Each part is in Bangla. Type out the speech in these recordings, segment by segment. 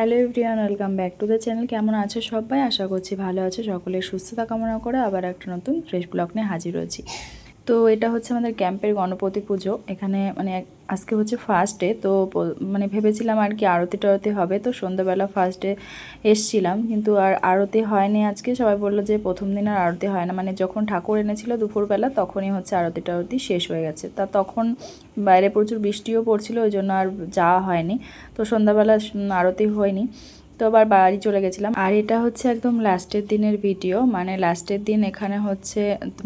Hello everyone, welcome back to the channel. কেমন আছো সবাই? আশা করছি ভালো আছে। সকলের সুস্থতা কামনা করে আবার একটা নতুন ফ্রেশ ব্লগ নিয়ে হাজির হয়েছি। তো এটা হচ্ছে আমাদের ক্যাম্পের গণপতি পুজো। এখানে মানে আজকে হচ্ছে ফার্স্ট ডে তো মানে ভেবেছিলাম আর কি আরতি টারতি হবে, তো সন্ধ্যাবেলা ফার্স্ট ডে এসছিলাম। কিন্তু আর আরতি হয়নি আজকে, সবাই বলল যে প্রথম দিন আর আরতি হয় না। মানে যখন ঠাকুর এনেছিল দুপুরবেলা, তখনই হচ্ছে আরতি টারতি শেষ হয়ে গেছে। তা তখন বাইরে প্রচুর বৃষ্টিও পড়ছিল, ওই জন্য আর যাওয়া হয়নি। তো সন্ধ্যাবেলা আরতি হয়নি। তো আবার বাড়ি চলে গেছিলাম। আর এটা হচ্ছে একদম লাস্টের দিনের ভিডিও। মানে লাস্টের দিন এখানে হচ্ছে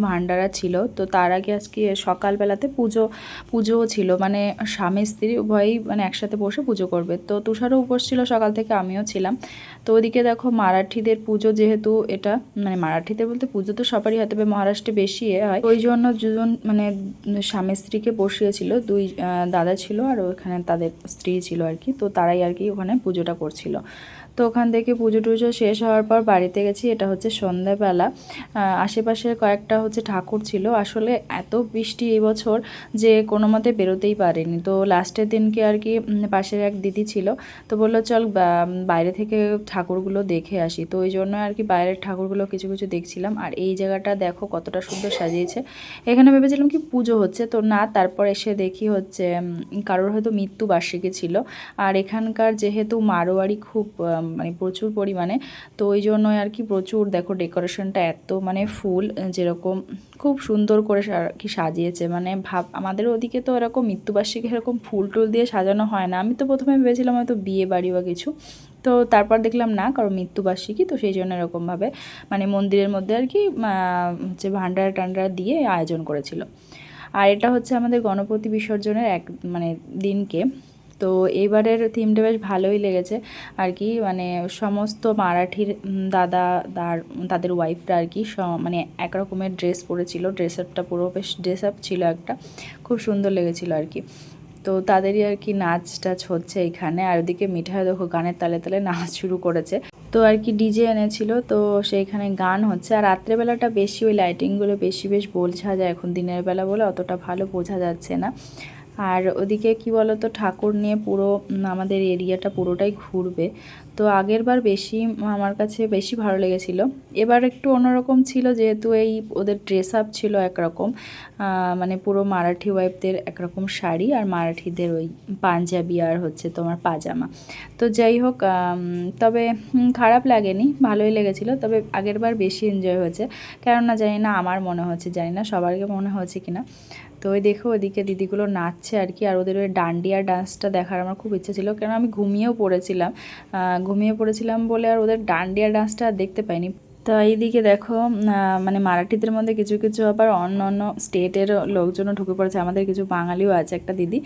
ভান্ডারা ছিল। তো তার আগে আজকে সকালবেলাতে পুজো, পুজোও ছিল। মানে স্বামী স্ত্রী উভয়ই মানে একসাথে বসে পুজো করবে। তো তুষারও উপোস ছিল সকাল থেকে, আমিও ছিলাম। তো ওদিকে দেখো মারাঠিদের পুজো যেহেতু এটা মানে মারাঠিদের বলতে পুজো তো সবারই হয়, তবে মহারাষ্ট্রে বেশি এ হয়। ওই জন্য দুজন মানে স্বামী স্ত্রীকে বসিয়েছিল। দুই দাদা ছিল আর ওখানে তাদের স্ত্রী ছিল আর কি। তো তারাই আর কি ওখানে পুজোটা করছিল। তো ওখান থেকে পুজো টুজো শেষ হওয়ার পর বাড়িতে গেছি, এটা হচ্ছে সন্ধ্যাবেলা। আশেপাশে কয়েকটা হচ্ছে ঠাকুর ছিল। আসলে এত বৃষ্টি এবছর যে কোনো মতে বেরোতেই পারেনি। তো লাস্টের দিনকে আর কি পাশের এক দিদি ছিল, তো বলল, চল বাইরে থেকে ঠাকুরগুলো দেখে আসি। তো ওই জন্য আর কি বাইরের ঠাকুরগুলো কিছু কিছু দেখছিলাম। আর এই জায়গাটা দেখো কতটা সুন্দর সাজিয়েছে। এখানে ভেবেছিলাম কি পুজো হচ্ছে, তো না, তারপর এসে দেখি হচ্ছে কারোর হয়তো মৃত্যু বার্ষিকী ছিল। আর এখানকার যেহেতু মারোয়ারি খুব মানে প্রচুর পরিমাণে। তো ওই জন্যই আর কি প্রচুর দেখো ডেকোরেশনটা এত মানে ফুল যেরকম খুব সুন্দর করে আর কি সাজিয়েছে। মানে ভাব, আমাদের ওদিকে তো এরকম মৃত্যুবার্ষিকী এরকম ফুল টুল দিয়ে সাজানো হয় না। আমি তো প্রথমে ভেবেছিলাম হয়তো বিয়ে বাড়ি বা কিছু। তো তারপর দেখলাম না, কারণ মৃত্যুবার্ষিকী, তো সেই জন্য এরকমভাবে মানে মন্দিরের মধ্যে আর কি হচ্ছে ভান্ডারা টান্ডারা দিয়ে আয়োজন করেছিল। আর এটা হচ্ছে আমাদের গণপতি বিসর্জনের এক মানে দিনকে। তো এইবারের থিমটা বেশ ভালোই লেগেছে। আর কি মানে সমস্ত মারাঠির দাদা তার তাদের ওয়াইফরা আর কি মানে এক রকমের ড্রেস পরেছিল। ড্রেস আপটা পুরো বেশ ড্রেস আপ ছিল একটা। খুব সুন্দর লেগেছিল আর কি। তো তাদেরই আর কি নাচ টাচ হচ্ছে এখানে। আর ওদিকে মিঠাই দেখো গানের তালে তালে নাচ শুরু করেছে। তো আর কি ডিজে এনেছিল। তো সেইখানে গান হচ্ছে। আর রাত্রেবেলাটা বেশি ওই লাইটিংগুলো বেশি বেশ বোঝা যায়। এখন দিনের বেলা বলে অতটা ভালো বোঝা যাচ্ছে না। আর ওদিকে কি বলতো, ঠাকুর নিয়ে পুরো আমাদের এরিয়াটা পুরোটাই ঘুরবে। তো আগের বার বেশি, আমার কাছে বেশি ভালো লেগেছিল। এবার একটু অন্যরকম ছিল, যেহেতু এই ওদের ড্রেস আপ ছিল একরকম মানে পুরো মারাঠি ওয়াইফদের একরকম শাড়ি, আর মারাঠিদের ওই পাঞ্জাবি আর হচ্ছে তোমার পাজামা। তো যাই হোক তবে খারাপ লাগেনি, ভালোই লেগেছিল, তবে আগের বার বেশি এনজয় হয়েছে। কেননা জানি না, আমার মনে হচ্ছে, জানি না সবারকে মনে হচ্ছে কিনা। তো ওই দেখো ওদিকে দিদিগুলো নাচছে আর কি, আর ওদের ওই ডান্ডিয়া ডান্সটা দেখার আমার খুব ইচ্ছে ছিল। কেন আমি ঘুমিয়েও পড়েছিলাম। ঘুমিয়ে পড়েছিলাম বলে আর ওদের ডান্ডিয়া ডান্সটা দেখতে পাইনি। তো এইদিকে দেখো মানে মারাঠিদের মধ্যে কিছু কিছু আবার অন্য অন্য স্টেটের লোকজনও ঢুকে পড়েছে। আমাদের কিছু বাঙালিও আছে একটা দিদি।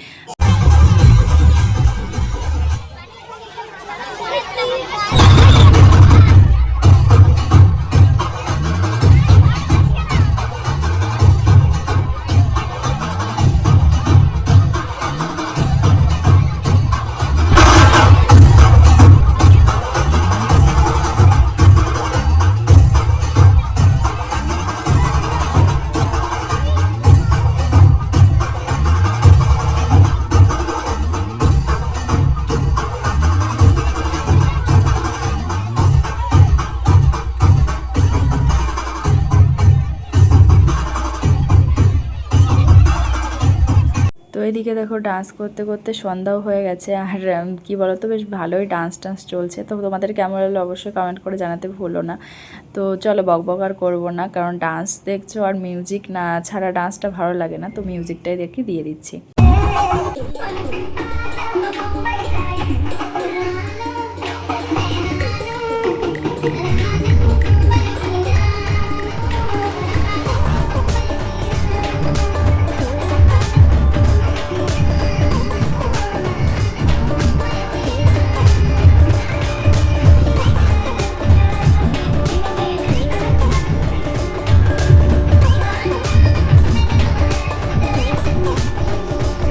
এদিকে দেখো ডান্স করতে করতে সন্ধ্যাও হয়ে গেছে। আর কি বলো তো বেশ ভালোই ডান্স টান্স চলছে। তো তোমাদের কেমন লাগল অবশ্যই কমেন্ট করে জানাতে ভুলো না। তো চলো বক বক আর করব না, কারণ ডান্স দেখছ আর মিউজিক না ছাড়া ডান্সটা ভালো লাগে না। তো মিউজিকটাই দেখে দিয়ে দিচ্ছি।